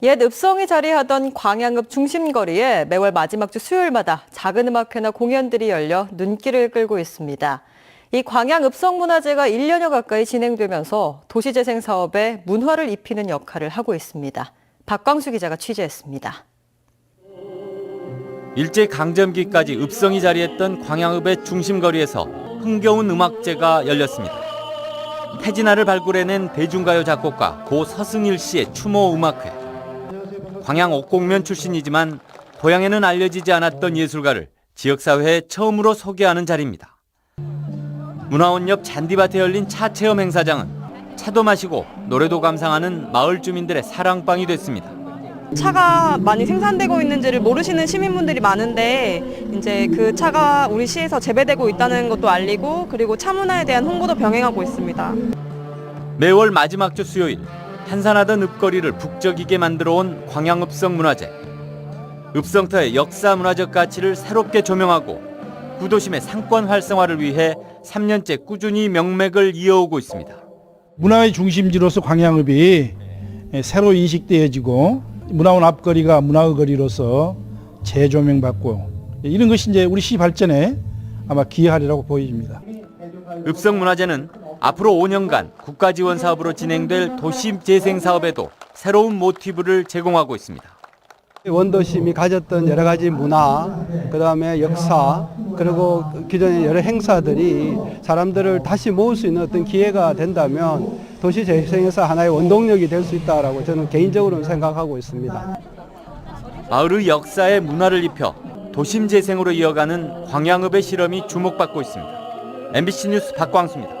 옛 읍성이 자리하던 광양읍 중심거리에 매월 마지막 주 수요일마다 작은 음악회나 공연들이 열려 눈길을 끌고 있습니다. 이 광양 읍성문화제가 1년여 가까이 진행되면서 도시재생 사업에 문화를 입히는 역할을 하고 있습니다. 박광수 기자가 취재했습니다. 일제 강점기까지 읍성이 자리했던 광양읍의 중심거리에서 흥겨운 음악제가 열렸습니다. 태진아를 발굴해낸 대중가요 작곡가 고 서승일 씨의 추모 음악회. 광양 옥곡면 출신이지만 고향에는 알려지지 않았던 예술가를 지역사회에 처음으로 소개하는 자리입니다. 문화원 옆 잔디밭에 열린 차 체험 행사장은 차도 마시고 노래도 감상하는 마을 주민들의 사랑방이 됐습니다. 차가 많이 생산되고 있는지를 모르시는 시민분들이 많은데 이제 그 차가 우리 시에서 재배되고 있다는 것도 알리고 그리고 차 문화에 대한 홍보도 병행하고 있습니다. 매월 마지막 주 수요일 한산하던 읍거리를 북적이게 만들어 온 광양읍성 문화제. 읍성터의 역사 문화적 가치를 새롭게 조명하고 구도심의 상권 활성화를 위해 3년째 꾸준히 명맥을 이어오고 있습니다. 문화의 중심지로서 광양읍이 새로 인식되어지고 문화원 앞거리가 문화의 거리로서 재조명받고 이런 것이 이제 우리 시 발전에 아마 기여하리라고 보여집니다. 읍성 문화제는 앞으로 5년간 국가 지원 사업으로 진행될 도심 재생 사업에도 새로운 모티브를 제공하고 있습니다. 원도심이 가졌던 여러 가지 문화, 그 다음에 역사, 그리고 기존의 여러 행사들이 사람들을 다시 모을 수 있는 어떤 기회가 된다면 도시 재생에서 하나의 원동력이 될 수 있다라고 저는 개인적으로는 생각하고 있습니다. 마을의 역사에 문화를 입혀 도심 재생으로 이어가는 광양읍의 실험이 주목받고 있습니다. MBC 뉴스 박광수입니다.